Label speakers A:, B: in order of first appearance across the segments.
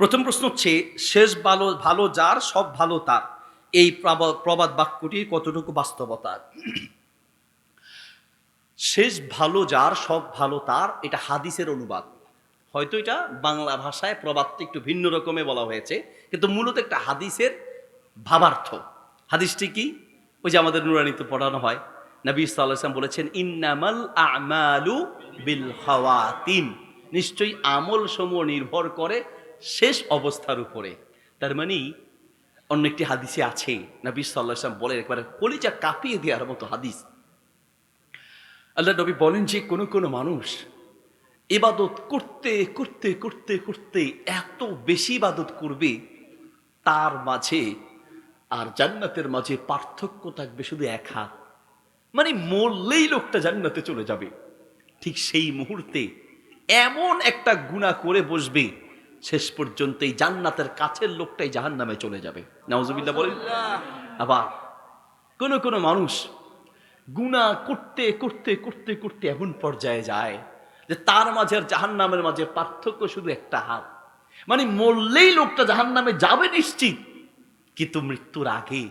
A: প্রথম প্রশ্ন হচ্ছে, শেষ ভালো ভালো যার, সব ভালো তার। এই প্রবাদ বাক্যটির কতটুকু বাস্তবতা? শেষ ভালো যার, সব ভালো তার, এটা হাদিসের অনুবাদ। হয়তো এটা বাংলা ভাষায় প্রবাদটা একটু ভিন্ন রকমে বলা হয়েছে, কিন্তু মূলত একটা হাদিসের ভাবার্থ। হাদিসটি কি? ওই যে আমাদের নুরানিতে পড়ানো হয়। নবী সাল্লাম বলেছেন, ইন্নামাল আমালু বিল হাওয়াতিন নিশ্চয়ই আমল সমূহ নির্ভর করে শেষ অবস্থার উপরে। তার মানে অন্য একটি হাদিসে আছে, নবী সাল্লাম বলে একবারে কলিজা কাঁপিয়ে দেওয়ার মতো হাদিস। আল্লাহ নবী বলেন যে, কোনো কোনো মানুষ ইবাদত করতে করতে করতে করতে এত বেশি ইবাদত করবে, তার মাঝে আর জান্নাতের মাঝে পার্থক্য থাকবে শুধু এক হাত। মানে মরলেই লোকটা জান্নাতে চলে যাবে। ঠিক সেই মুহূর্তে এমন একটা গুণা করে বসবে শেষ পর্যন্ত এই জান্নাতের কাছের লোকটাই জাহান নামে চলে যাবে। নাউজুবিল্লাহ বলেন। আবার কোনো কোনো মানুষ গুণা করতে করতে করতে করতে এমন পর্যায়ে যায় যে তার মাঝে আর জাহান নামের মাঝে পার্থক্য শুধু একটা হাত। মানে মরলেই লোকটা জাহান নামে যাবে নিশ্চিত কিন্তু মৃত্যুর আগে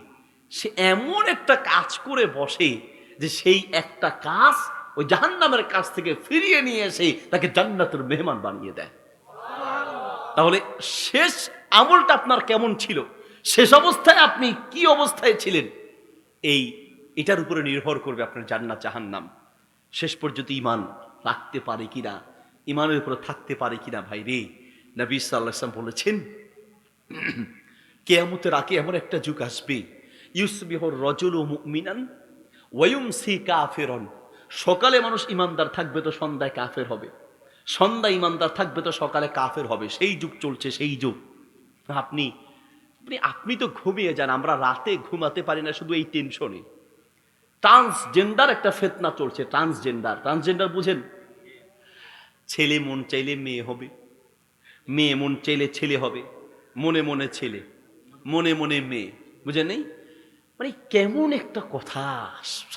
A: সে এমন একটা কাজ করে বসে যে সেই একটা কাজ ওই জাহান নামের কাছ থেকে ফিরিয়ে নিয়ে এসে তাকে জান্নাতের মেহমান বানিয়ে দেয়। তাহলে শেষ আমলটা আপনার কেমন ছিল? শেষ অবস্থায় আপনি কি অবস্থায় ছিলেন? এই, এটার উপরে নির্ভর করবে আপনার জান্নাত জাহান্নাম। শেষ পর্যন্ত ইমান রাখতে পারে কিনা? ইমানের উপরে থাকতে পারে কিনা ভাই রে? নবী সাল্লাম বলেছেন, কেয়ামতের আগে এমন একটা যুগ আসবে ইউসবিহর রজল ও মিনান ওয়ুম সি কাফেরন। সকালে মানুষ ইমানদার থাকবে তো সন্ধ্যায় কাফের হবে। সন্ধ্যা ইমানদার থাকবে তো সকালে কাফের হবে, সেই যুগ চলছে, সেই যুগ। আপনি আপনি তো ঘুমিয়ে যান, আমরা রাতে ঘুমাতে পারি না, শুধু এই টেনশনে ট্রান্সজেন্ডার একটা ফেতনা চলছে ট্রান্সজেন্ডার ট্রান্সজেন্ডার বুঝেন? ছেলে মন চাইলে মেয়ে হবে, মেয়ে মন চাইলে ছেলে হবে, মনে মনে ছেলে, মনে মনে মেয়ে, বুঝেন নেই? মানে কেমন একটা কথা,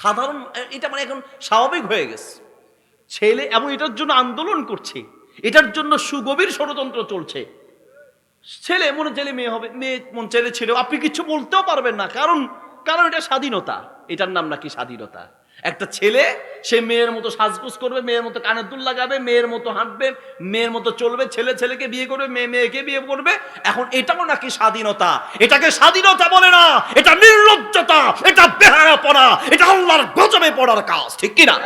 A: সাধারণ এটা মানে এখন স্বাভাবিক হয়ে গেছে। ছেলে এবং এটার জন্য আন্দোলন করছে। এটার জন্য সুগভীর ষড়যন্ত্র চলছে। ছেলে মনে চাইলে মেয়ে হবে, মেয়ে মন ছেলে ছেলে আপনি কিছু বলতেও পারবেন না। কারণ কারণ এটা স্বাধীনতা। এটার নাম নাকি স্বাধীনতা? একটা ছেলে, সে মেয়ের মতো সাজগুজ করবে, মেয়ের মতো কানের দুল লাগাবে, মেয়ের মতো হাঁটবে, মেয়ের মতো চলবে, ছেলে ছেলেকে বিয়ে করবে, মেয়ে মেয়েকে বিয়ে করবে। এখন এটাও নাকি স্বাধীনতা? এটাকে স্বাধীনতা বলে না। এটা নির্লজ্জতা, এটা বেহারা পড়া এটা আল্লাহর গজবে পড়ার কাজ, ঠিক কিনা?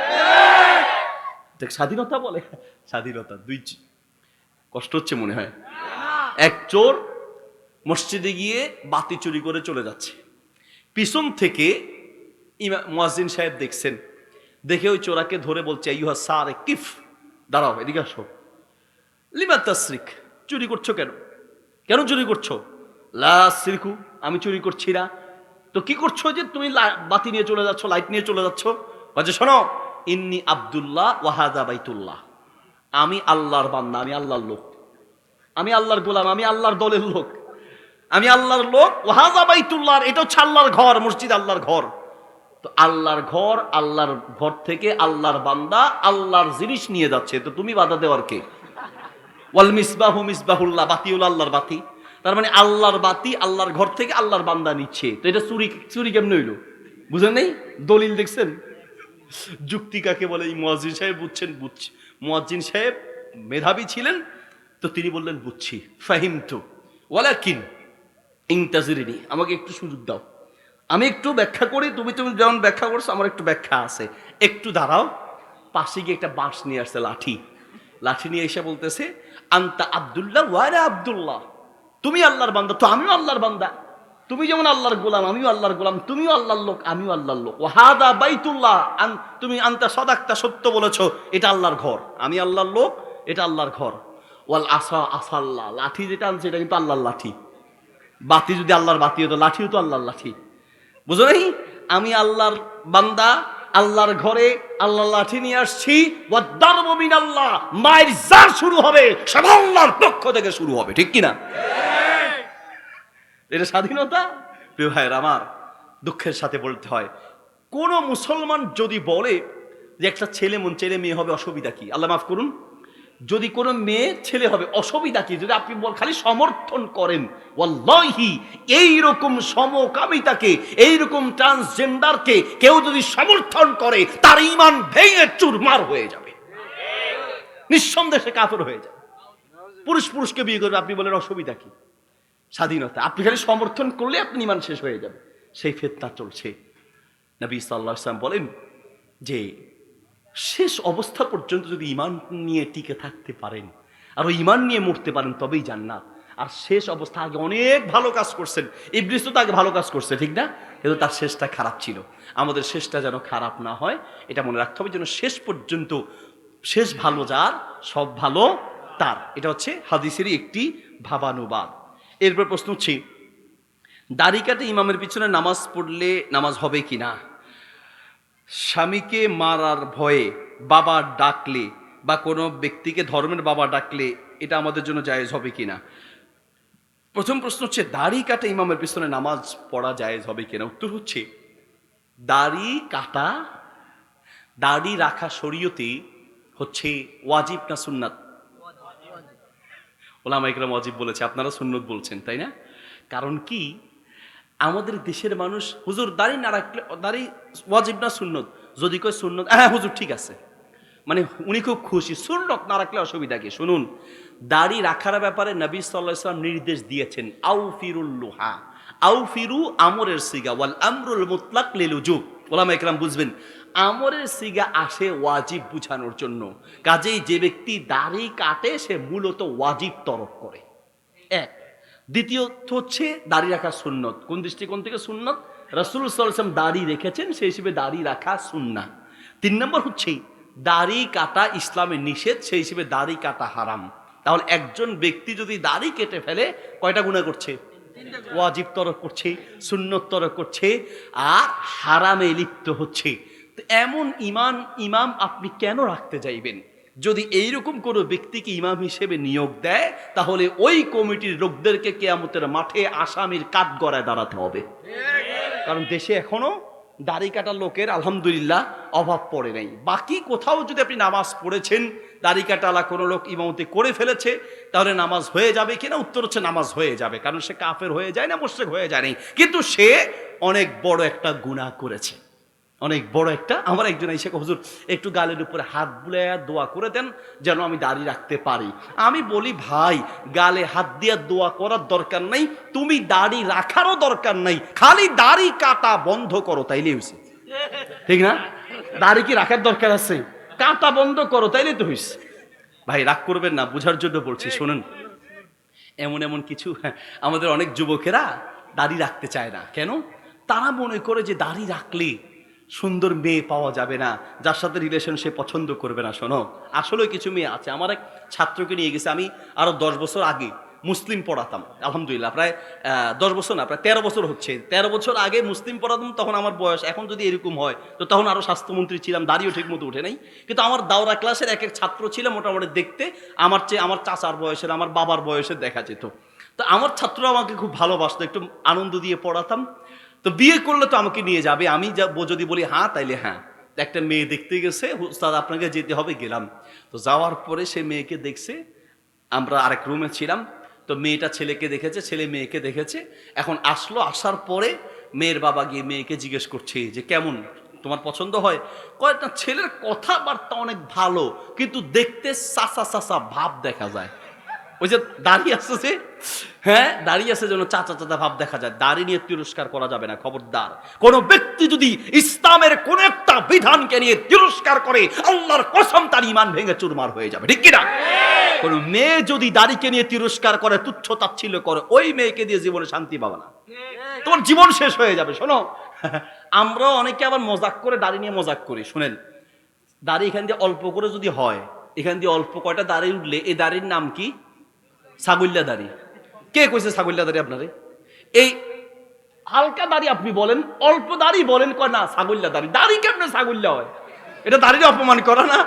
A: দেখ, স্বাধীনতা বলে। স্বাধীনতা, দুই কষ্ট হচ্ছে মনে হয়। এক চোর মসজিদে গিয়ে বাতি চুরি করে চলে যাচ্ছে। পিছন থেকে ইমা মুয়াজ্জিন সাহেব দেখছেন। দেখে ওই চোরাকে ধরে বলছে ইউ ইউহা সার কিফ, দাঁড়াও, এদিকে আসো। লিমা তাসরিক, চুরি করছ কেন? কেন চুরি করছ? লা সিরকু, আমি চুরি করছি না। তো কি করছ যে তুমি বাতি নিয়ে চলে যাচ্ছ, লাইট নিয়ে চলে যাচ্ছ? বলছে শোনো ইন্নি আব্দুল্লাহ ওয়াহাদা বাইতুল্লাহ। আমি আল্লাহর বান্দা, আমি আল্লাহর লোক। আমি আল্লাহর গোলাম, আমি আল্লাহর দলের লোক। আমি আল্লাহর লোক ওয়াহাদা বাইতুল্লাহ, এটা হচ্ছে আল্লাহর ঘর, মসজিদ আল্লাহর ঘর। তো আল্লাহর ঘর আল্লাহর ঘর থেকে আল্লাহর বান্দা আল্লাহর জিনিস নিয়ে যাচ্ছে। তো তুমি বাধা দেওয়ার কে? ওয়াল মিসবাহু মিসবাহুল্লাহ বাতিউল আল্লাহর বাতি। তার মানে আল্লাহর বাতি আল্লাহর ঘর থেকে আল্লাহর বান্দা নিচ্ছে। তো এটা চুরি চুরি কেমন হইল? বুঝেন নেই? দলিল দেখছেন? যুক্তি কাকে বলে? এই মুয়াজ্জিন সাহেব বুঝছেন? বুঝছি। মুয়াজ্জিন সাহেব মেধাবী ছিলেন, তো তিনি বললেন, বুঝছি। ফাহিম তো ওয়ালাকিন ইংতাজিরিনি আমাকে একটু সুযোগ দাও। আমি একটু ব্যাখ্যা করি, তুমি তুমি যেমন ব্যাখ্যা করছ, আমার একটু ব্যাখ্যা আছে। একটু দাঁড়াও, পাশে গিয়ে একটা বাঁশ নিয়ে আসছে, লাঠি। লাঠি নিয়ে এসে বলতেছে, আন্তা আব্দুল্লাহ ওয়ারে আবদুল্লাহ। তুমি আল্লাহর বান্দা, তো আমিও আল্লাহর বান্দা। তুমি যেমন আল্লাহর গোলাম, আমিও আল্লাহর গোলাম, তুমিও আল্লাহর লোক, আমিও আল্লাহর লোক। ওয়াহাদা বাইতুল্লাহ তুমি আন্তা সদাক্তা, সত্য বলেছ, এটা আল্লাহর ঘর। আমি আল্লাহর লোক, এটা আল্লাহর ঘর। ওয়াল আসা আসাল্লাহ লাঠি যেটা আনছে, এটা কিন্তু আল্লাহর লাঠি। বাতি যদি আল্লাহর বাতি হতো, লাঠিও তো আল্লাহর লাঠি। বুঝো নাই? আমি আল্লাহর বান্দা, আল্লাহর ঘরে আল্লাহর লাঠি নিয়ে আসছি। ওয়াদ্দারবমিন আল্লাহ মায়ের জার শুরু হবে, সব আল্লাহর পক্ষ থেকে শুরু হবে, ঠিক কিনা? এটা স্বাধীনতা? প্রিয় ভাইয়ের, আমার দুঃখের সাথে বলতে হয়, কোন মুসলমান যদি বলে যে একটা ছেলে মন ছেলে মেয়ে হবে, অসুবিধা কি? আল্লাহ মাফ করুন। যদি কোনো মেয়ে ছেলে হবে, অসুবিধা কি? যদি আপনি খালি সমর্থন করেন, ওয়াল্লাহি, এইরকম সমকামিতাকে, এইরকম ট্রান্সজেন্ডারকে কেউ যদি সমর্থন করে, তার ইমান ভেঙে চুরমার হয়ে যাবে। নিঃসন্দেহে সে কাফের হয়ে যাবে। পুরুষ পুরুষকে বিয়ে করবে, আপনি বলেন অসুবিধা কি? স্বাধীনতা। আপনি খালি সমর্থন করলে আপনি ইমান শেষ হয়ে যাবে। সেই ফেতনা চলছে। নবী সাল্লাহ ইসলাম বলেন যে, শেষ অবস্থা পর্যন্ত যদি ইমান নিয়ে টিকে থাকতে পারেন, আর ওই ইমান নিয়ে মরতে পারেন, তবেই জান্নাত। আর শেষ অবস্থা আগে অনেক ভালো কাজ করছেন। ইবলিস তো আগে ভালো কাজ করছে, ঠিক না? কিন্তু তার শেষটা খারাপ ছিল। আমাদের শেষটা যেন খারাপ না হয়, এটা মনে রাখতে হবে যেন শেষ পর্যন্ত শেষ ভালো যার, সব ভালো তার। এটা হচ্ছে হাদিসেরই একটি ভাবানুবাদ। এরপর প্রশ্ন হচ্ছে, দাড়ি কাটে ইমামের পিছনে নামাজ পড়লে নামাজ হবে কি না? স্বামীকে মারার ভয়ে বাবা ডাকলে বা কোনো ব্যক্তিকে ধর্মের বাবা ডাকলে এটা আমাদের জন্য জায়েজ হবে কি না? প্রথম প্রশ্ন হচ্ছে, দাড়ি কাটা ইমামের পিছনে নামাজ পড়া জায়েজ হবে কিনা উত্তর হচ্ছে, দাড়ি কাটা, দাড়ি রাখা শরীয়তে হচ্ছে ওয়াজিব না সুন্নাত। ওলামা ইকরাম অজিব বলেছে, আপনারা সুন্নত বলছেন, তাই না? কারণ কি? আমাদের দেশের মানুষ হুজুর দাড়ি না রাখলে, দাড়ি ওয়াজিব না সুন্নত? যদি কয় সুন্নত হ্যাঁ হুজুর, ঠিক আছে। মানে উনি খুব খুশি, সুন্নত না রাখলে অসুবিধা কি? শুনুন, দাড়ি রাখার ব্যাপারে নবী সাল্লাহ নির্দেশ দিয়েছেন আউ ফিরুল লোহা আউ ফিরু আমরের সিগা, ওয়াল আমরুল মুতলাক লিলুজুব। ওলামা ইকরাম বুঝবেন আমরের সিগা আসে ওয়াজিব বুঝানোর জন্য। কাজেই যে ব্যক্তি দাড়ি কাটে, সে মূলত ওয়াজিব তরফ করে। এক। দ্বিতীয়ত হচ্ছে দাড়ি রাখা সুন্নত। কোন দৃষ্টিকোণ থেকে সুন্নত? রসুল সাল্লাম দাড়ি রেখেছেন, সেই হিসেবে দাড়ি রাখা সুন্না। তিন নম্বর হচ্ছে দাড়ি কাটা ইসলামের নিষেধ, সেই হিসেবে দাড়ি কাটা হারাম। তাহলে একজন ব্যক্তি যদি দাড়ি কেটে ফেলে, কয়টা গুণা করছে? ওয়াজিব তরফ করছে, সুন্নত তরফ করছে, আর হারামে লিপ্ত হচ্ছে। এমন ইমান, ইমাম আপনি কেন রাখতে যাইবেন? যদি এইরকম কোনো ব্যক্তিকে ইমাম হিসেবে নিয়োগ দেয়, তাহলে ওই কমিটির লোকদেরকে কেয়ামতের মাঠে আসামির কাঠ গড়ায় দাঁড়াতে হবে। কারণ দেশে এখনও দাড়ি কাটা লোকের আলহামদুলিল্লাহ অভাব পড়ে নাই। বাকি কোথাও যদি আপনি নামাজ পড়েছেন, দাড়ি কাটালা কোনো লোক ইমামতি করে ফেলেছে, তাহলে নামাজ হয়ে যাবে কিনা? উত্তর হচ্ছে নামাজ হয়ে যাবে। কারণ সে কাফের হয়ে যায় না, মোশেক হয়ে যায়নি কিন্তু সে অনেক বড় একটা গুনাহ করেছে। অনেক বড় একটা, আমার একজন এসে হুজুর, একটু গালের উপরে হাত বুলে দোয়া করে দেন যেন আমি দাড়ি রাখতে পারি। আমি বলি, ভাই, গালে হাত দিয়ে দোয়া করার দরকার নাই, তুমি দাড়ি রাখারও দরকার নাই, খালি দাড়ি কাটা বন্ধ করো তাইলে হয়েছে ঠিক না? দাড়ি কি রাখার দরকার আছে? কাটা বন্ধ করো তাইলে তো হয়েছে ভাই, রাগ করবেন না, বুঝার জন্য বলছি, শুনুন। এমন এমন কিছু আমাদের অনেক যুবকেরা দাড়ি রাখতে চায় না। কেন? তারা মনে করে যে দাড়ি রাখলে সুন্দর মেয়ে পাওয়া যাবে না, যার সাথে রিলেশন সে পছন্দ করবে না, শোনো। আসলে কিছু মেয়ে আছে। আমার এক ছাত্রকে নিয়ে গেছে আমি আরও দশ বছর আগে, মুসলিম পড়াতাম, আলহামদুলিল্লাহ। প্রায় দশ বছর না, প্রায় তেরো বছর হচ্ছে। তেরো বছর আগে মুসলিম পড়াতাম, তখন আমার বয়স এখন যদি এরকম হয়, তো তখন আরও স্বাস্থ্যমন্ত্রী ছিলাম দাঁড়িয়েও ঠিক মতো উঠে নাই। কিন্তু আমার দাওরা ক্লাসের এক এক ছাত্র ছিল মোটামুটি দেখতে, আমার চেয়ে আমার চাচার বয়সের, আমার বাবার বয়সের দেখা যেত। তো আমার ছাত্ররা আমাকে খুব ভালোবাসতো, একটু আনন্দ দিয়ে পড়াতাম। তো বিয়ে করলে তো আমাকে নিয়ে যাবে। আমি যদি বলি হ্যাঁ তাইলে হ্যাঁ। একটা মেয়ে দেখতে গেছে, উস্তাদ, আপনাকে যেতে হবে, গেলাম। তো যাওয়ার পরে সে মেয়েকে দেখছে, আমরা আরেক রুমে ছিলাম। তো মেয়েটা ছেলেকে দেখেছে, ছেলে মেয়েকে দেখেছে। এখন আসলো, আসার পরে মেয়ের বাবা গিয়ে মেয়েকে জিজ্ঞেস করছে যে, কেমন? তোমার পছন্দ হয়? কয়েকটা ছেলের কথাবার্তা অনেক ভালো, কিন্তু দেখতে সাসা সাসা ভাব দেখা যায়। ওই যে দাঁড়িয়ে আছে যে হ্যাঁ দাঁড়িয়ে আছে যেন চাচা চাচা ভাব দেখা যায়। দাড়ি নিয়ে তিরস্কার করা যাবে না খবরদার। কোন ব্যক্তি যদি ইসলামের কোন একটা বিধানকে নিয়ে তিরস্কার করে আল্লাহর কসম তার ইমান ভেঙে চুরমার হয়ে যাবে। ঠিক কিনা কোন মেয়ে যদি দাড়িকে নিয়ে তিরস্কার করে তুচ্ছ তাচ্ছিল্য করে ওই মেয়েকে দিয়ে জীবনে শান্তি পাবে না। তোমার জীবন শেষ হয়ে যাবে শোনো। আমরা অনেকে আবার মজাক করে দাড়ি নিয়ে মজাক করি শুনেন। দাড়ি এখান দিয়ে অল্প করে যদি হয় এখান দিয়ে অল্প কয়টা দাড়ি উঠলে এই দাড়ির নাম কি? ছাগল্যা দাড়ি কে কইছে ছাগল্যা দাড়ি আপনারে? এই হালকা দাড়ি আপনি বলেন, অল্প দাড়ি বলেন, কয় না ছাগল্যা দাড়ি দাড়ি কেমনে ছাগল্যা হয়? এটা দাড়ির অপমান করা না?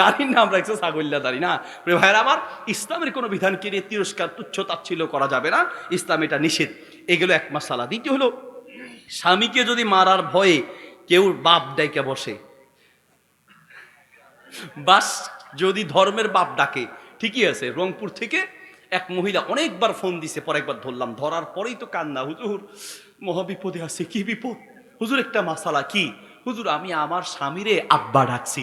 A: দাড়ির নাম রাখছে ছাগল্যা দাড়ি না ভাইয়ের, আমার ইসলামের কোনো বিধানকে নিয়ে তিরস্কার, তুচ্ছ, তাচ্ছিল্য করা যাবে না? ইসলাম এটা নিষেধ। এগুলো এক মাসালা দ্বিতীয় হলো, স্বামীকে যদি মারার ভয়ে কেউ বাপ ডাইকে বসে, বাস যদি ধর্মের বাপ ডাকে ঠিকই আছে, রংপুর থেকে এক মহিলা অনেকবার ফোন দিছে, পরে একবার ধরলাম। ধরার পরেই তো কান্না, হুজুর, মহাবিপদে আছে, কি বিপদ? হুজুর, একটা মাসালা কি? হুজুর, আমি আমার স্বামীরে আব্বা ডাকছি।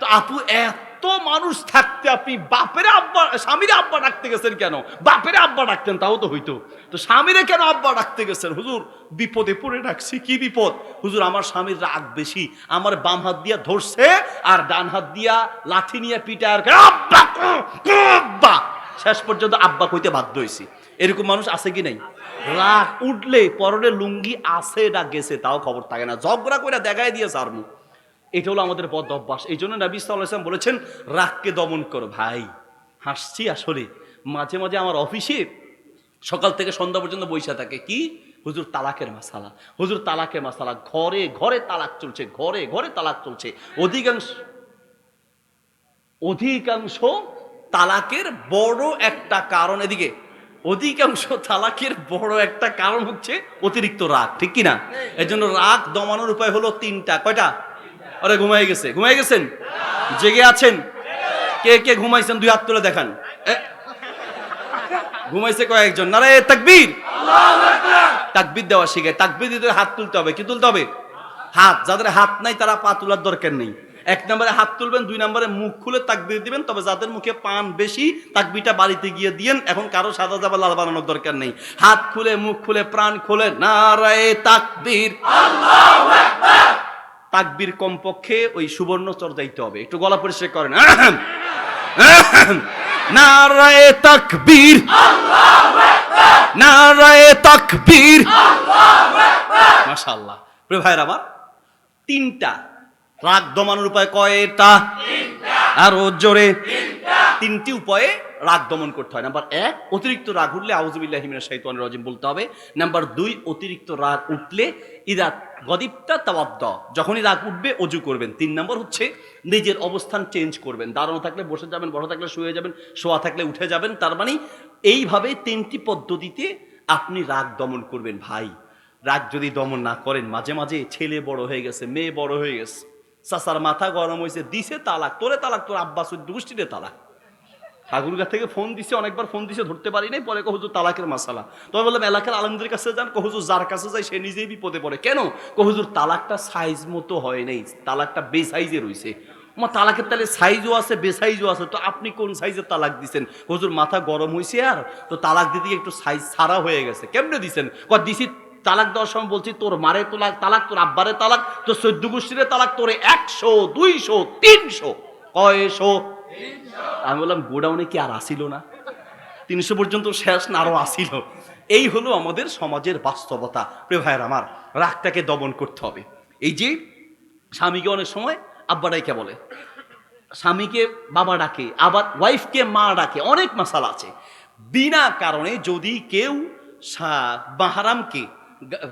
A: তো আপু, এত মানুষ থাকতে আপনি বাপের আব্বা, স্বামীরে আব্বা ডাকতে গেছেন কেন? বাপের আব্বা ডাকতেন, তাও তো হইতো। তো স্বামীরে কেন আব্বা ডাকতে গেছেন? হুজুর, বিপদে পড়ে ডাকছি কি বিপদ? হুজুর, আমার স্বামীর রাগ বেশি। আমার বাম হাত দিয়া ধরছে আর ডান হাত দিয়া লাঠি নিয়ে পিটা আর আব্বা আব্বা। শেষ পর্যন্ত আব্বা কইতে বাধ্য হয়েছি এরকম মানুষ আছে কি নাই? রাগ উঠলে পরনে লুঙ্গি আছে না গেছে, তাও খবর থাকে না। ঝগড়া করে দেখাই দিয়েছে আর মুখ এটা হলো আমাদের বদ অভ্যাস। এই জন্য নবী সাল্লাম বলেছেন রাগকে দমন করো। ভাই হাসছি আসলে। মাঝে মাঝে আমার অফিসে সকাল থেকে সন্ধ্যা পর্যন্ত বৈশা থাকে। কি? হুজুর তালাকের মাসালা। হুজুর তালাকের মাসালা। ঘরে ঘরে তালাক চলছে ঘরে ঘরে তালাক চলছে। অধিকাংশ অধিকাংশ তালাকের বড় একটা কারণ এদিকে। অধিকাংশ তালাকের বড় একটা কারণ হচ্ছে অতিরিক্ত রাগ। ঠিক কি না এর জন্য রাগ দমানোর উপায় হলো তিনটা। কয়টা? আরে ঘুমাই গেছে। ঘুমাই গেছেন? জেগে আছেন? কে কে ঘুমাইছেন? দুই হাত তুলে দেখান। ঘুমাইছে কয়েকজন। নারে, তাকবীর? তাকবীর দেওয়া শিখে। তাকবীর দিতে হাত তুলতে হবে। কি তুলতে হবে? হাত। যাদের হাত নাই, তারা পা তোলার দরকার নেই। এক নম্বরে হাত তুলবেন, দুই নম্বরে মুখ খুলে তাকবির দিবেন। তবে যাদের মুখে পান বেশি তাকবিটা বাড়িতে গিয়ে দিয়েন এখন কারও সাদা জাবা লাল বানানোর দরকার নেই। হাত খুলে, মুখ খুলে, প্রাণ খুলে। নারায়ে তাকবীর। তাকবীর কমপক্ষে ওই সুবর্ণ চর যাইতে হবে। একটু গলা পরিষ্কার করেন। নারায়ে তাকবীর। নারায়ে তাকবীর। মাশাআল্লাহ। প্রিয় ভাইয়ের আমার, তিনটা। রাগ দমানোর উপায় কয়টা? আরও জোরে। তিনটি উপায়ে রাগ দমন করতে হয়। নাম্বার এক, অতিরিক্ত রাগ উঠলে আউজুবিল্লাহ শাইতানির রাজিম বলতে হবে। নাম্বার দুই, অতিরিক্ত রাগ উঠলে ইদা গদিবটা তাওয়াদ্দ, যখনই রাগ উঠবে অজু করবেন। তিন নম্বর হচ্ছে নিজের অবস্থান চেঞ্জ করবেন। দাঁড়ানো থাকলে বসে যাবেন, বসে থাকলে শুয়ে যাবেন, শোয়া থাকলে উঠে যাবেন। তার মানে এইভাবে তিনটি পদ্ধতিতে আপনি রাগ দমন করবেন। ভাই, রাগ যদি দমন না করেন, মাঝে মাঝে ছেলে বড় হয়ে গেছে, মেয়ে বড় হয়ে গেছে, চাচার মাথা গরম হয়েছে, দিছে তালাক, তোরে তালাক, তোর আব্বাস দুষ্টিতে তালাক। ঠাকুরগাঁ থেকে ফোন দিছে, অনেকবার ফোন দিছে, ধরতে পারি নাই, পরে কহুজুর তালাকের মাসালা। তবে বললাম, এলাকার আলমদের কাছে যান। কহুজুর যার কাছে যায় সে নিজেই বিপদে পড়ে। কেন? কহুজুর তালাকটা সাইজ মতো হয় নাই, তালাকটা বেসাইজে রয়েছে মা, তালাকের তাহলে সাইজও আছে বেসাইজও আছে, তো আপনি কোন সাইজের তালাক দিছেন? হুজুর, মাথা গরম হয়েছে আর। তো তালাক দিতে একটু সাইজ ছাড়া হয়ে গেছে। কেমনে দিছেন? ক দিছি তালাক দেওয়ার সময় বলছি, তোর মারে তোলাক তালাক, তোর আব্বারে তালাক, তোর চোদ্দ গোষ্ঠীরে তালাক, তোরে একশো, দুইশো, তিনশো, কয়শো আমি বললাম, গোডাউনে কি আর আসিল না? তিনশো পর্যন্ত শেষ না, আরও আসিল। এই হলো আমাদের সমাজের বাস্তবতা। প্রিয় ভাইয়ের আমার, রাগটাকে দমন করতে হবে। এই যে স্বামীকে অনেক সময় আব্বা ডাইকে বলে, স্বামীকে বাবা ডাকে, আবার ওয়াইফকে মা ডাকে, অনেক মশালা আছে। বিনা কারণে যদি কেউ মাহারামকে,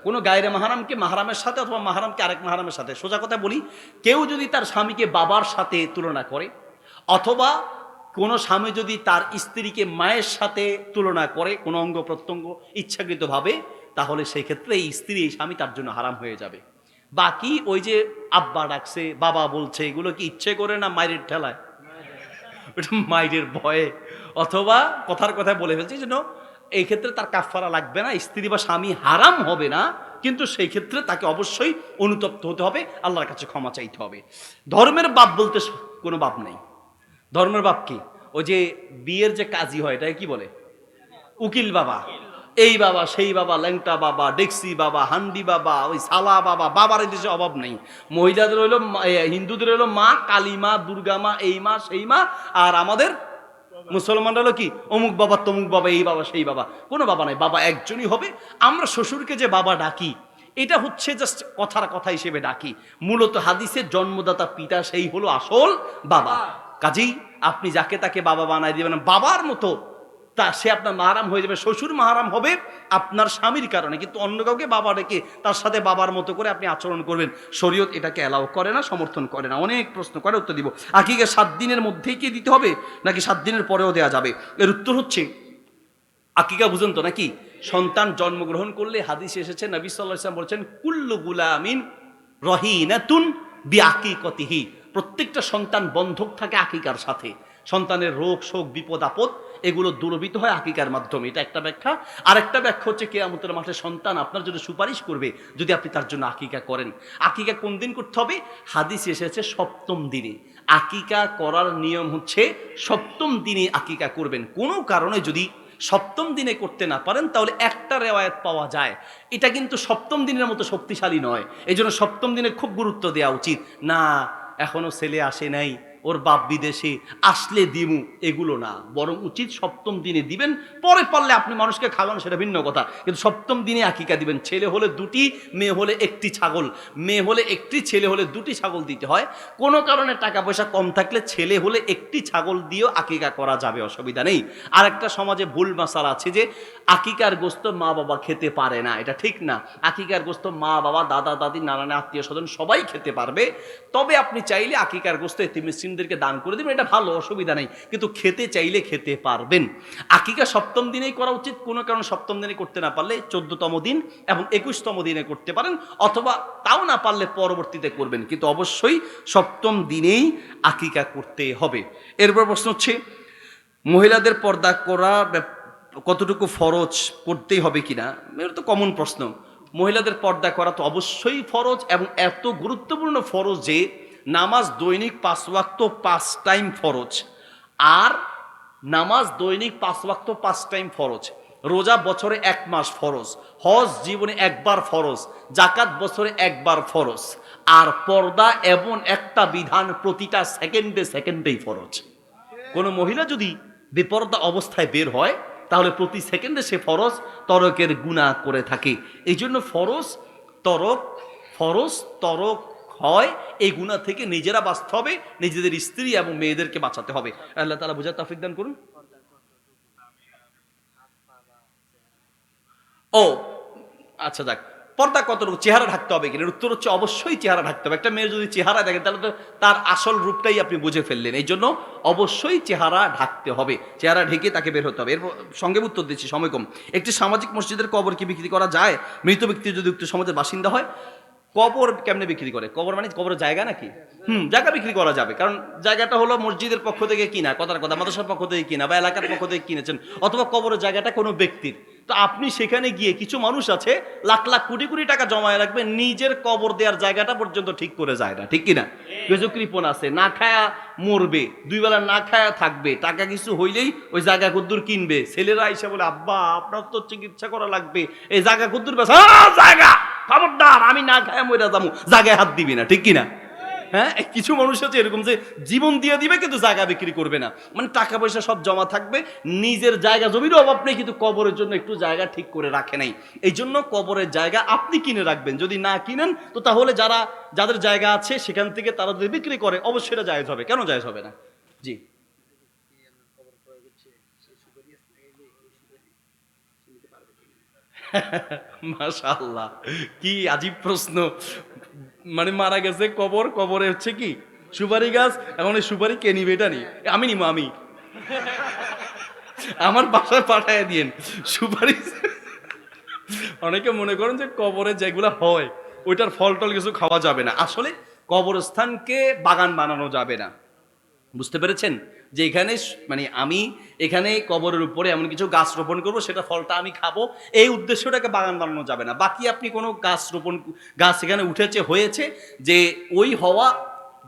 A: কোনো গায়ের মাহারামকে, মাহারামের সাথে অথবা মাহারামকে আরেক মাহারামের সাথে সোজা কথা বলি, কেউ যদি তার স্বামীকে বাবার সাথে তুলনা করে অথবা কোনো স্বামী যদি তার স্ত্রীকে মায়ের সাথে তুলনা করে, কোনো অঙ্গ প্রত্যঙ্গ ইচ্ছাকৃতভাবে, তাহলে সেই ক্ষেত্রে এই স্ত্রী, এই স্বামী তার জন্য হারাম হয়ে যাবে। বাকি ওই যে আব্বা ডাকছে, বাবা বলছে, এগুলো কি ইচ্ছে করে না মায়ের ঠেলায়? ওটা মায়ের ভয়ে। অথবা কথার কথা বলে ফেলছে যেন এই ক্ষেত্রে তার কাফারা লাগবে না, স্ত্রী বা স্বামী হারাম হবে না, কিন্তু সেই ক্ষেত্রে তাকে অবশ্যই অনুতপ্ত হতে হবে, আল্লাহর কাছে ক্ষমা চাইতে হবে। ধর্মের বাপ বলতে কোনো বাপ নেই। ধর্মের বাপ কি? ওই যে বিয়ের যে কাজী হয়, এটাকে কি বলে? উকিল বাবা। এই বাবা, সেই বাবা, ল্যাংটা বাবা, ডেক্সি বাবা, হান্ডি বাবা, ওই সালা বাবা, বাবার দেশে অভাব নেই। মহিলাদের হইল হিন্দুদের হইল মা কালী মা দুর্গা মা, এই মা, সেই মা, আর আমাদের মুসলমানরা হলো কি? অমুক বাবা, তমুক বাবা, এই বাবা, সেই বাবা। কোনো বাবা নাই, বাবা একজনই হবে। আমরা শ্বশুরকে যে বাবা ডাকি, এটা হচ্ছে জাস্ট কথার কথা হিসেবে ডাকি। মূলত হাদিসের জন্মদাতা পিতা সেই হলো আসল বাবা। কাজেই আপনি যাকে তাকে বাবা বানাই দিবেন, বাবার মতো তা সে আপনার মাহারাম হয়ে যাবে, শ্বশুর মাহারাম হবে আপনার স্বামীর কারণে। কিন্তু অন্য কাউকে বাবা রেখে তার সাথে বাবার মতো করে আপনি আচরণ করবেন, শরীয়ত এটাকে অ্যালাউ করে না, সমর্থন করে না। অনেক প্রশ্ন করে উত্তর দিব। আকিকে সাত দিনের মধ্যেই কি দিতে হবে, নাকি সাত দিনের পরেও দেওয়া যাবে? এর উত্তর হচ্ছে, আকিকা বুঝুন তো নাকি? সন্তান জন্মগ্রহণ করলে হাদিস এসেছে, নবী সাল্লাহ ইসলাম বলছেন, কুল্লু গুলামিন রহিনাতুন বি আকিকতিহি প্রত্যেকটা সন্তান বন্ধক থাকে আকিকার সাথে। সন্তানের রোগ, শোক, বিপদ, আপদ, এগুলো দূরবিত হয় আকিকার মাধ্যমে। এটা একটা ব্যাখ্যা। আর একটা ব্যাখ্যা হচ্ছে কেয়ামতের মাঠে সন্তান আপনার জন্য সুপারিশ করবে যদি আপনি তার জন্য আকিকা করেন। আকিকা কোন দিন করতে হবে? হাদিস এসেছে সপ্তম দিনে। আকিকা করার নিয়ম হচ্ছে সপ্তম দিনে আকিকা করবেন। কোনো কারণে যদি সপ্তম দিনে করতে না পারেন, তাহলে একটা রেওয়ায়ত পাওয়া যায়। এটা কিন্তু সপ্তম দিনের মতো শক্তিশালী নয়। এই জন্য সপ্তম দিনে খুব গুরুত্ব দেওয়া উচিত। না এখনও ছেলে আসে নাই। ওর বাপ বিদেশে আসলে দিমু এগুলো না। বরং উচিত সপ্তম দিনে দিবেন, পরে পারলে আপনি মানুষকে খাওয়ান সেটা ভিন্ন কথা। কিন্তু সপ্তম দিনে আকিকা দিবেন। ছেলে হলে দুটি, মেয়ে হলে একটি ছাগল। মেয়ে হলে একটি, ছেলে হলে দুটি ছাগল দিতে হয়। কোনো কারণে টাকা পয়সা কম থাকলে ছেলে হলে একটি ছাগল দিয়েও আকিকা করা যাবে, অসুবিধা নেই। আর একটা সমাজে ভুল মাসাল আছে যে, আকিকার গোস্ত মা বাবা খেতে পারে না। এটা ঠিক না। আকিকার গোস্ত মা বাবা দাদা, দাদি নানানা আত্মীয় স্বজন সবাই খেতে পারবে। তবে আপনি চাইলে আকিকার গোস্ত এতিমিসিনদেরকে দান করে দেবেন, এটা ভালো, অসুবিধা নেই। কিন্তু খেতে চাইলে খেতে পারবেন। আকিকা সপ্তম দিনেই করা উচিত, কোনো কারণ সপ্তম দিনে করতে না পারলে চোদ্দতম দিন এবং একুশতম দিনে করতে পারেন, অথবা তাও না পারলে পরবর্তীতে করবেন। কিন্তু অবশ্যই সপ্তম দিনেই আকিকা করতে হবে। এরপর প্রশ্ন হচ্ছে, মহিলাদের পর্দা করা কতটুকু ফরজ করতেই হবে কিনা? এটা তো কমন প্রশ্ন। মহিলাদের পর্দা করা তো অবশ্যই ফরজ এবং এত গুরুত্বপূর্ণ ফরজ যে নামাজ দৈনিক পাঁচ ওয়াক্ত পাঁচ টাইম ফরজ। আর নামাজ দৈনিক পাঁচ ওয়াক্ত পাঁচ টাইম ফরজ। রোজা বছরে এক মাস ফরজ। হজ জীবনে একবার ফরজ। জাকাত বছরে একবার ফরজ। আর পর্দা এমন একটা বিধান প্রতিটা সেকেন্ডে সেকেন্ডেই ফরজ। কোনো মহিলা যদি বেপরদা অবস্থায় বের হয়, তাহলে প্রতি সেকেন্ডে সে ফরজ, তরকের গুণা করে থাকে। এই জন্য ফরজ, তরক ফরজ, তরক হয়, এই গুণা থেকে নিজেরা বাঁচতে হবে, নিজেদের স্ত্রী এবং মেয়েদেরকে বাঁচাতে হবে। আল্লাহ তালা বোঝার তাফিক দান করুন। ও আচ্ছা যাক, পর্দা কতটুকু চেহারা ঢাকতে হবে কিনা? উত্তর হচ্ছে অবশ্যই চেহারা ঢাকতে হবে। একটা মেয়ের যদি চেহারা দেখেন, তাহলে তো তার আসল রূপটাই আপনি বুঝে ফেললেন। এই জন্য অবশ্যই চেহারা ঢাকতে হবে। চেহারা ঢেকে তাকে বের হতে হবে। এর সঙ্গে উত্তর দিচ্ছি, সময় কম। একটি সামাজিক মসজিদের কবর কি বিক্রি করা যায়? মৃত ব্যক্তি যদি উক্ত সমাজের বাসিন্দা হয় কবর কেমনে বিক্রি করে? কবর মানে কবরের জায়গা নাকি? হুম, জায়গা বিক্রি করা যাবে। কারণ জায়গাটা হলো মসজিদের পক্ষ থেকে কিনা, কথার কথা, মাদ্রাসার পক্ষ থেকে কিনা বা এলাকার পক্ষ থেকে কিনেছেন, অথবা কবরের জায়গাটা কোনো ব্যক্তির। তো আপনি সেখানে গিয়ে কিছু মানুষ আছে, লাখ লাখ কোটি কোটি টাকা জমায় রাখবে, নিজের কবর দেওয়ার জায়গাটা পর্যন্ত ঠিক করে যায় না, ঠিক কিনা? কিছু কৃপণ আছে, না খায়া মরবে, দুই বেলা না খায়া থাকবে, টাকা কিছু হইলেই ওই জায়গা কদ্দুর কিনবে। ছেলেরা এসে বলে, আব্বা, আপনার তো চিকিৎসা করা লাগবে। এই জায়গা কদ্দুর জায়গা! খবরদার, আমি না খায়া মইরা যাব জায়গায় হাত দিবি না, ঠিক কিনা হ্যাঁ? কিছু মানুষ আছে এরকম যে জীবন দিয়ে দিবে কিন্তু জায়গা বিক্রি করবে না। মানে টাকা পয়সা সব জমা থাকবে, নিজের জায়গা জমির অভাব নেই, কিন্তু কবরের জন্য একটু জায়গা ঠিক করে রাখে নাই। এই জন্য কবরের জায়গা আপনি কিনে রাখবেন, যদি না কিনেন, তো তাহলে যারা, যাদের জায়গা আছে, সেখান থেকে তারা যদি বিক্রি করে, অবশ্যই এটা জায়েজ হবে। কেন জায়েজ হবে না? জি। মাশাআল্লাহ, কি আজীব প্রশ্ন। মানে মারা গেছে কবর, কবরে হচ্ছে কি? সুপারি গাছ, এখন এই সুপারি কে নিবে এটা নিয়ে? আমি নিব, আমি। আমার বাসায় পাঠায় দিয়েন। সুপারি অনেকে মনে করেন যে কবরে যেগুলো হয়, ওইটার ফল টল কিছু খাওয়া যাবে না। আসলে কবরস্থানকে বাগান বানানো যাবে না। বুঝতে পেরেছেন? যে এখানে মানে আমি এখানে কবরের উপরে এমন কিছু গাছ রোপণ করব, সেটা ফলটা আমি খাব। এই উদ্দেশ্যটাকে বাগান বানানো যাবে না। বাকি আপনি কোনো গাছ রোপণ গাছ এখানে উঠেছে, হয়েছে, যে ওই হওয়া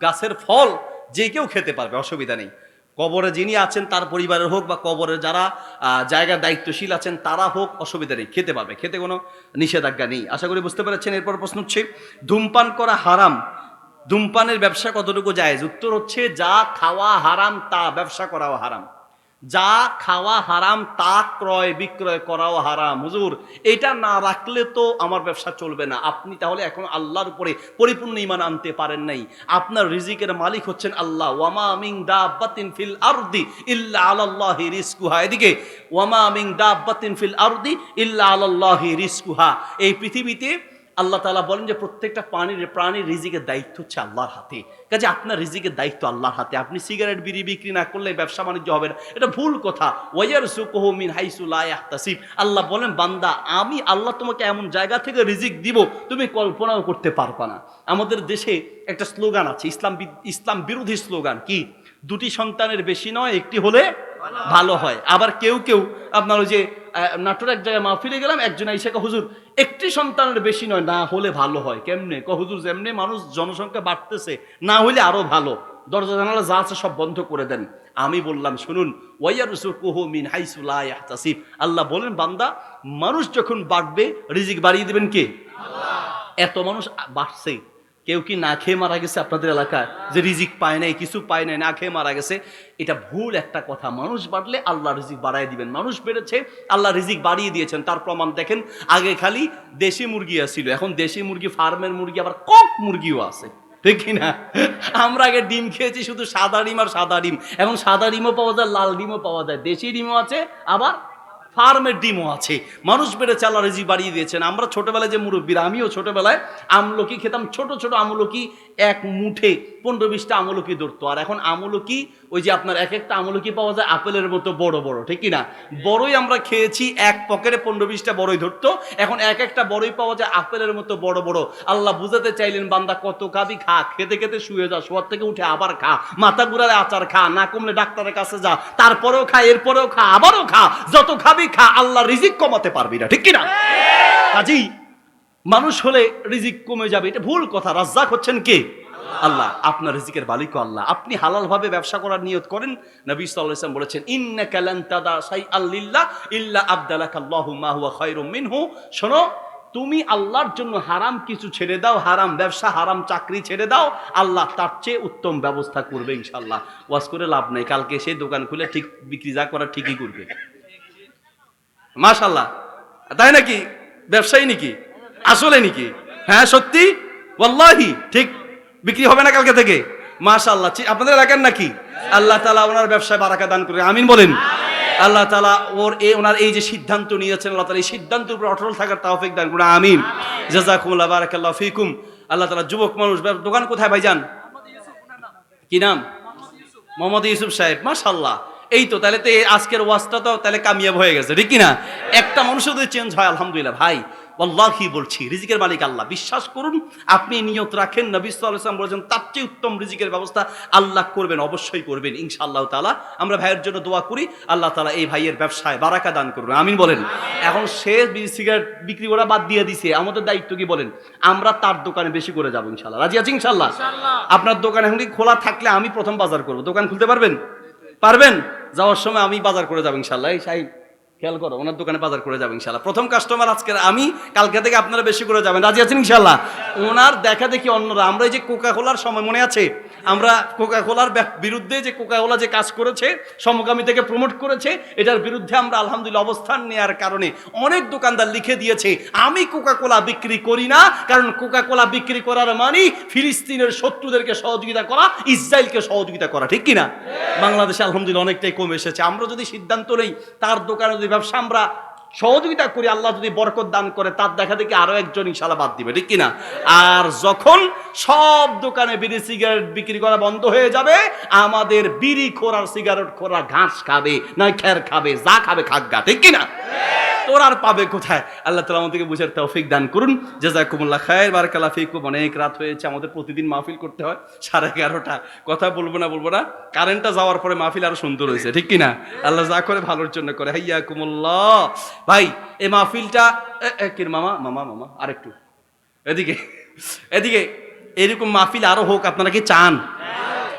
A: গাছের ফল যে কেউ খেতে পারবে, অসুবিধা নেই। কবরে যিনি আছেন, তার পরিবারের হোক বা কবরে যারা জায়গার দায়িত্বশীল আছেন, তারা হোক, অসুবিধা নেই, খেতে পারবে। খেতে কোনো নিষেধাজ্ঞা নেই। আশা করি বুঝতে পেরেছেন, এরপর প্রশ্ন হচ্ছে, ধূমপান করা হারাম ধূমপানের ব্যবসা কতটুকু জায়েজ? উত্তর হচ্ছে, যা খাওয়া হারাম, তা ব্যবসা করাও হারাম। যা খাওয়া হারাম, তা ক্রয় বিক্রয় করাও হারাম। হুজুর, এটা না রাখলে তো আমার ব্যবসা চলবে না। আপনি তাহলে এখন আল্লাহর উপরে পরিপূর্ণ ইমান আনতে পারেন নাই। আপনার রিজিকের মালিক হচ্ছেন আল্লাহ। ওয়ামা মিং দাব্বাতিন ফিল আরদি ইল্লা আলাল্লাহি রিজকুহা। এদিকে, ওয়ামা মিং দাব্বাতিন ফিল আরদি ইল্লা আলাল্লাহি রিজকুহা। এই পৃথিবীতে আল্লাহ তাআলা বলেন যে প্রত্যেকটা প্রাণীর প্রাণীর রিজিকের দায়িত্ব হচ্ছে আল্লাহর হাতে। কাজে আপনার রিজিকের দায়িত্ব আল্লাহর হাতে। আপনি সিগারেট, বিড়ি বিক্রি না করলে ব্যবসা বাণিজ্য হবে না। এটা ভুল কথা। ওয়াইয়ার সুকোহ মিন হাইসুল্লাহ তাসিফ আল্লাহ বলেন, বান্দা, আমি আল্লাহ তোমাকে এমন জায়গা থেকে রিজিক দিব, তুমি কল্পনাও করতে পারবা না। আমাদের দেশে একটা স্লোগান আছে, ইসলাম ইসলাম বিরোধী স্লোগান কি? দুটি সন্তানের বেশি নয়, একটি হলে ভালো হয়। আবার কেউ কেউ আপনার ওই যে নাটোর এক জায়গায় মাহফিলে গেলাম একজন আইসাকে হুজুর একটি সন্তানের বেশি নয় না হলে ভালো হয়। কেমনে? ক হুজুর যেমনি মানুষ জনসংখ্যা বাড়তেছে না হলে আরও ভালো। দরজা জানালা যা আছে সব বন্ধ করে দেন। আমি বললাম শুনুন ওয়াইয়ারুসুকুহু মিন হাইসু লা ইয়াহতাসিব। আল্লাহ বলেন বান্দা মানুষ যখন বাড়বে রিজিক বাড়িয়ে দেবেন কে? এত মানুষ বাড়ছে। কেউ কি না খেয়ে মারা গেছে আপনাদের এলাকায়? যে রিজিক পায় নাই, কিছু পায় নাই, না খেয়ে মারা গেছে। এটা ভুল একটা কথা। মানুষ বাড়লে আল্লাহ রিজিক বাড়াই দিবেন। মানুষ বেড়েছে, আল্লাহ রিজিক বাড়িয়ে দিয়েছেন। তার প্রমাণ দেখেন, আগে খালি দেশি মুরগি আসছিল এখন দেশি মুরগি, ফার্মের মুরগি, আবার কক মুরগিও আছে। ঠিক কি না? আমরা আগে ডিম খেয়েছি, শুধু সাদা ডিম আর সাদা ডিম। এখন সাদা ডিমও পাওয়া যায়, লাল ডিমও পাওয়া যায়। দেশি ডিমও আছে, আবার ফার্মের ডিমও আছে। মানুষ বেড়েছে আল্লাহ রেজি বাড়িয়ে দিয়েছেন। আমরা ছোটবেলায় যে মুরব্বীরা, আমিও ছোটবেলায় আমলকি খেতাম। ছোট ছোট আমলকি, এক মুঠে পনেরো বিশটা আমলকি ধরতো। আর এখন আমলকি, ওই যে আপনার এক একটা আমলকি পাওয়া যায় আপেলের মতো বড় বড়, ঠিক না? বড়ই আমরা খেয়েছি, এক পকেটে পনেরো বিশটা বড়ই ধরতো। এখন এক একটা বড়ই পাওয়া যায় আপেলের মতো বড় বড়। আল্লাহ বুঝাতে চাইলেন, বান্দা, কত খাবি খা, খেতে খেতে শুয়ে যা, শোয়ার থেকে উঠে আবার খা। মাথা ঘুরালে আচার খা, না কমলে ডাক্তারের কাছে যা। তারপরেও খা, এরপরেও খা, আবারও খা। যত খাবি খা আল্লাহ রিজিক কমাতে পারবি না, ঠিক কিনা? কাজেই মানুষ হলে রিজিক কমে যাবে, এটা ভুল কথা। রাজ্জাক হচ্ছেন কে? আল্লাহ, আপনার রিজিকের মালিক আল্লাহ। আপনি হালাল ভাবে ব্যবসা করার নিয়ত করেন, নবী সাল্লাল্লাহু আলাইহি বলেছেন, ইন্নাকা লান তাদা শাইআল লিল্লাহ ইল্লা আবদালাকা আল্লাহু মা হুয়া খায়রুম মিনহু। শোনো, তুমি আল্লাহর জন্য হারাম কিছু ছেড়ে দাও, হারাম ব্যবসা, হারাম চাকরি ছেড়ে দাও, আল্লাহ তার চেয়ে উত্তম ব্যবস্থা করবে ইনশাল্লাহ ওয়াজ করে লাভ নেই, কালকে সেই দোকান খুলে ঠিক বিক্রি যা করা ঠিকই করবে। মাশাল্লাহ তাই নাকি? ব্যবসায়ী নাকি? আসলে নাকি? হ্যাঁ সত্যি? ওয়াল্লাহি, ঠিক। বিক্রি হবে না কালকে থেকে? মাশাল্লাহ আপনাদের এলাকার নাকি? আল্লাহ তালা ওনার ব্যবসায় বারাকা দান করে আমিন বলেন। আল্লাহ তালা ওর এই ওনার এই যে সিদ্ধান্ত নিয়েছেন, আল্লাহ তালা এই সিদ্ধান্তের উপর অটল থাকার তাওফিক দান করে আমিন। জাজাকুমুল্লাহ, বারাকাল্লাহ ফিকুম। আল্লাহ তালা যুবক মানুষ দোকান কোথায় ভাই যান কি নাম? মোহাম্মদ ইউসুফ সাহেব। মাশাল্লাহ এই তো তাহলে তো আজকের ওয়াজটা তো তাহলে কামিয়াব হয়ে গেছে ঠিক না একটা মানুষও যদি চেঞ্জ হয় আলহামদুলিল্লাহ ভাই আল্লাহি বলছি রিজিকের মালিক আল্লাহ বিশ্বাস করুন আপনি নিয়ত রাখেন নবী সাল্লাল্লাহু আলাইহি ওয়াসাল্লাম বলেছেন তার চেয়ে উত্তম রিজিকের ব্যবস্থা আল্লাহ করবেন অবশ্যই করবেন ইনশাআল্লাহ তাআলা। আমরা ভাইয়ের জন্য দোয়া করি আল্লাহ তাআলা এই ভাইয়ের ব্যবসায় বারাকা দান করবেন আমিন বলেন। এখন সে সিগারেট বিক্রি করা বাদ দিয়ে দিছে আমাদের দায়িত্ব কি বলেন? আমরা তার দোকানে বেশি করে যাব ইনশাআল্লাহ। রাজি আছি ইনশাআল্লাহ। আপনার দোকান এখন কি খোলা থাকলে আমি প্রথম বাজার করব দোকান খুলতে পারবেন? পারবেন? যাওয়ার সময় আমি বাজার করে যাব ইনশাল্লাহ এই সাহেব খেয়াল করো, ওনার দোকানে বাজার করে যাব ইনশাল্লাহ প্রথম কাস্টমার আজকে আমি, কালকে থেকে আপনারা বেশি করে যাবেন। রাজি আছেন ইনশাল্লাহ ওনার দেখা দেখি অন্যরা। আমরা এই যে কোকা কোলার সময় মনে আছে? আমরা কোকা কোলার বিরুদ্ধে যে কোকা কোলা যে কাজ করেছে সমকামী থেকে প্রমোট করেছে এটার বিরুদ্ধে আমরা আলহামদুলিল্লাহ অবস্থান নেওয়ার কারণে অনেক দোকানদার লিখে দিয়েছে আমি কোকা কোলা বিক্রি করি না কারণ কোকা কোলা বিক্রি করার মানে ফিলিস্তিনের শত্রুদেরকে সহযোগিতা করা ইসরায়েলকে সহযোগিতা করা ঠিক কিনা? বাংলাদেশে আলহামদুলিল্লাহ অনেকটাই কমে এসেছে। আমরা যদি সিদ্ধান্ত নেই তার দোকানে যদি ব্যবসা আমরা সহযোগিতা করি, আল্লাহ যদি বরকত দান করে, তার দেখা দেখি আরও একজন ইনশাল্লাহ বাদ দিবে, ঠিক কিনা? আর যখন সব দোকানে বিড়ি সিগারেট বিক্রি করা বন্ধ হয়ে যাবে, আমাদের বিড়ি খোরার, সিগারেট খোরা ঘাস খাবে, না খ্যার খাবে, যা খাবে খাগা ঠিক কিনা? তোর আর পাবে কোথায়? আল্লাহ তালা আমাদেরকে বুঝার তৌফিক দান করুন। জাজাকুমুল্লাহ খায়ের বারকাল্লা ফিকুম। অনেক রাত হয়েছে, আমাদের প্রতিদিন মাহফিল করতে হয়। সাড়ে এগারোটা। কথা বলব না বলব না। কারেন্টটা যাওয়ার পরে মাহফিল আরও সুন্দর হয়েছে, ঠিক কিনা? আল্লাহ যা করে ভালোর জন্য করে। হাইয়া কুমুল্লাহ ভাই, এই মাহফিলটা কির মামা? মামা মামা, আরেকটু। এদিকে এদিকে, এরকম মাহফিল আরও হোক, আপনারা কি চান?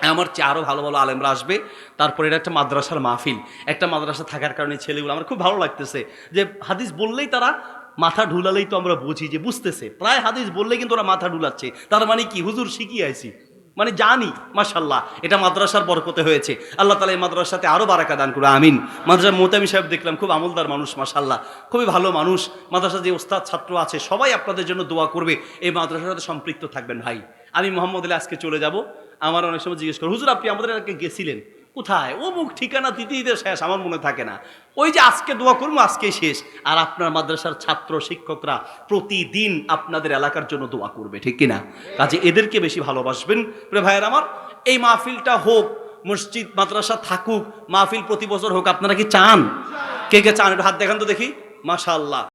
A: আমার চেয়ে আরও ভালো ভালো আলেমরা আসবে। তারপরে এটা একটা মাদ্রাসার মাহফিল। একটা মাদ্রাসা থাকার কারণে ছেলেগুলো, আমার খুব ভালো লাগতেছে যে হাদিস বললেই তারা মাথা ঢুলালেই তো আমরা বুঝি যে বুঝতেছে। প্রায় হাদিস বললেই কিন্তু ওরা মাথা ঢুলাচ্ছে। তার মানে কি? হুজুর শিখিয়ে আইছি। মানে জানি মাশাল্লাহ এটা মাদ্রাসার বরকতে হয়েছে। আল্লাহ তালা এই মাদ্রাসাতে আরও বারাকা দান করে আমিন। মাদ্রাসার মোতামি সাহেব দেখলাম, খুব আমলদার মানুষ মাশাল্লাহ খুবই ভালো মানুষ। মাদ্রাসা যে ওস্তাদ, ছাত্র আছে, সবাই আপনাদের জন্য দোয়া করবে। এই মাদ্রাসার সাথে সম্পৃক্ত থাকবেন, ভাই। আমি মোহাম্মদ আলী আজকে চলে যাব। আমার অনেক সময় জিজ্ঞেস করি, হুজুর, আপনি আমাদের এলাকায় গেছিলেন? কোথায়? অমুক ঠিকানা দিতে শেষ, আমার মনে থাকে না। ওই যে আজকে দোয়া করব, আজকেই শেষ। আর আপনার মাদ্রাসার ছাত্র, শিক্ষকরা প্রতিদিন আপনাদের এলাকার জন্য দোয়া করবে, ঠিক কিনা? কাজে এদেরকে বেশি ভালোবাসবেন। প্রিয় ভাইয়ের আমার, এই মাহফিলটা হোক, মসজিদ, মাদ্রাসা থাকুক, মাহফিল প্রতি বছর হোক, আপনারা কি চান? কে কে চান? একটু হাত দেখান তো দেখি। মাশাআল্লাহ।